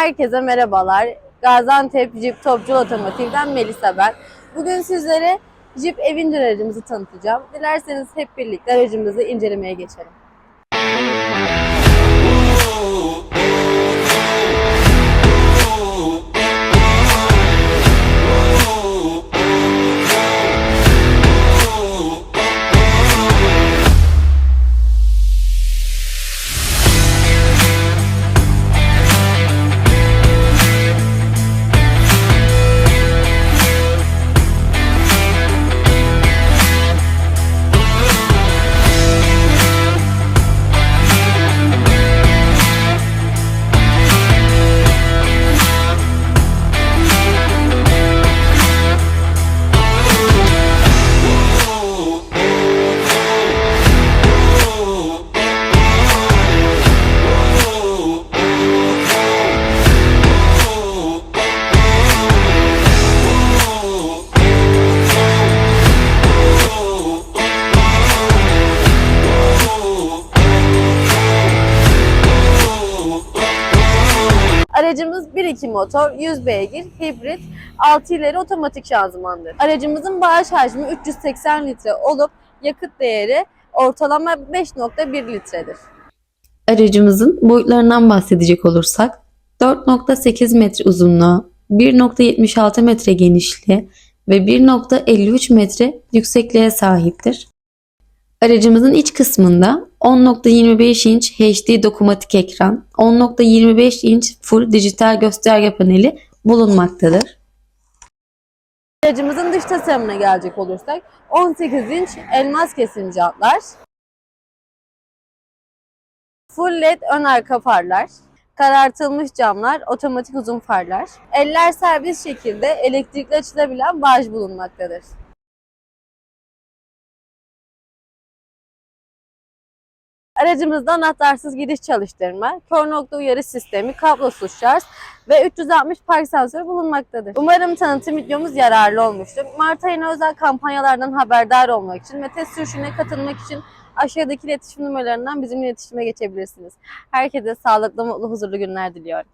Herkese merhabalar. Gaziantep Jeep Topçu Otomotiv'den Melisa ben. Bugün sizlere Jeep Avenger aracımızı tanıtacağım. Dilerseniz hep birlikte aracımızı incelemeye geçelim. Aracımız 1.2 motor, 100 beygir, hibrit, 6 ileri otomatik şanzımandır. Aracımızın bağış hacmi 380 litre olup yakıt değeri ortalama 5.1 litredir. Aracımızın boyutlarından bahsedecek olursak 4.8 metre uzunluğu, 1.76 metre genişliği ve 1.53 metre yüksekliğe sahiptir. Aracımızın iç kısmında 10.25 inç HD dokunmatik ekran, 10.25 inç full dijital gösterge paneli bulunmaktadır. Aracımızın dış tasarımına gelecek olursak 18 inç elmas kesim jantlar, full led ön arka farlar, karartılmış camlar, otomatik uzun farlar, eller serbest şekilde elektrikli açılabilen bağış bulunmaktadır. Aracımızda anahtarsız gidiş çalıştırma, kör nokta uyarı sistemi, kablosuz şarj ve 360 park sensörü bulunmaktadır. Umarım tanıtım videomuz yararlı olmuştur. Mart ayına özel kampanyalardan haberdar olmak için ve test sürüşüne katılmak için aşağıdaki iletişim numaralarından bizimle iletişime geçebilirsiniz. Herkese sağlıklı, mutlu, huzurlu günler diliyorum.